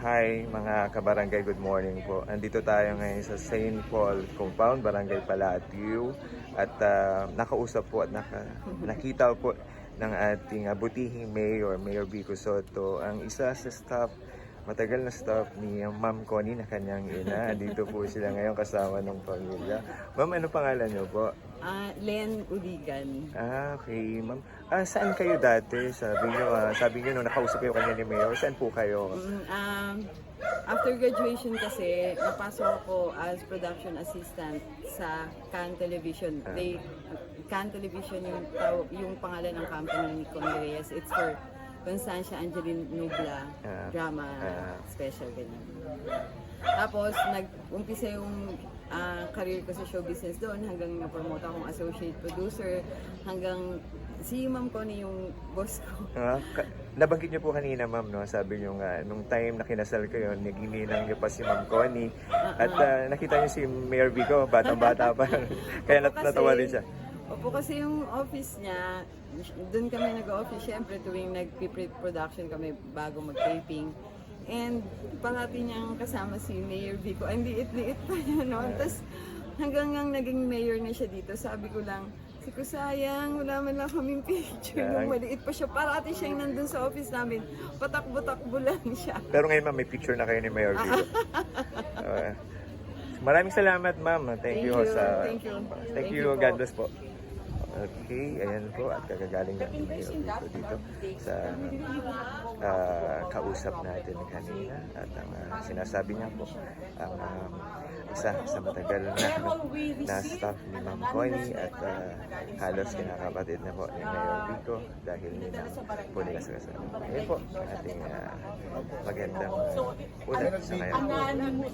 Hi mga kabarangay, good morning po. Andito tayo ngayon sa St. Paul Compound, Barangay Palatiu. At ah, nakausap po at naka, nakita po ng ating ah, butihing mayor, Mayor Vico Soto, ang isa sa staff, matagal na staff ni ah, Ma'am Connie na kanyang ina. Andito po sila ngayon kasama ng pamilya. Ma'am, ano pangalan niyo po? Ah, Len Uligan. Ah, okay, ma'am. Ah, saan kayo dati? Sabi niyo, ah, sabi niyo nung nakausap kayo kanya ni Mayor, saan po kayo? Mm, um, after graduation kasi, napasok ako as production assistant sa Can Television. They, Can Television yung, taw- yung pangalan ng company ni Connie Reyes. It's for Constancia Angeline Nubla Ah. drama Ah. special ganyan. Tapos, nag-umpisa yung ah, career ko sa show business doon hanggang na-promote akong associate producer hanggang si Ma'am Connie yung boss ko. Ah, ka- nabanggit niyo po kanina, ma'am, no? Sabi niyo nga, nung time na kinasal kayo, nagininang niyo pa si Ma'am Connie. At ah, nakita niyo si Mayor Vico, batang-bata pa. Kaya nat- kasi- natawa rin siya. Opo kasi yung office niya, doon kami nag-office syempre tuwing nag-pre-production kami bago mag-taping. And parati niyang kasama si Mayor Vico. Ang liit-liit pa niya noon. Tapos hanggang nga naging mayor na siya dito, sabi ko lang, si ko sayang, wala man lang kaming picture. Nung maliit pa siya, parati siyang nandun sa office namin. Patakbo-takbo lang siya. Pero ngayon, ma'am, may picture na kayo ni Mayor Vico. Ah, maraming salamat, ma'am. Thank, Thank you, you, sa... thank you. Thank, Thank you, you. God bless po. Okay, ayan po at kagagaling na ni Mayor Vico dito sa ah, kausap natin kanina at ang ah, sinasabi niya po ang ah, isa sa matagal na na staff ni Ma'am Connie at ah, halos kinakapatid na po ni Mayor Vico dahil ninang po nila sa kasama. Ayan po ang ating ah, magandang uh, ulat sa ngayon.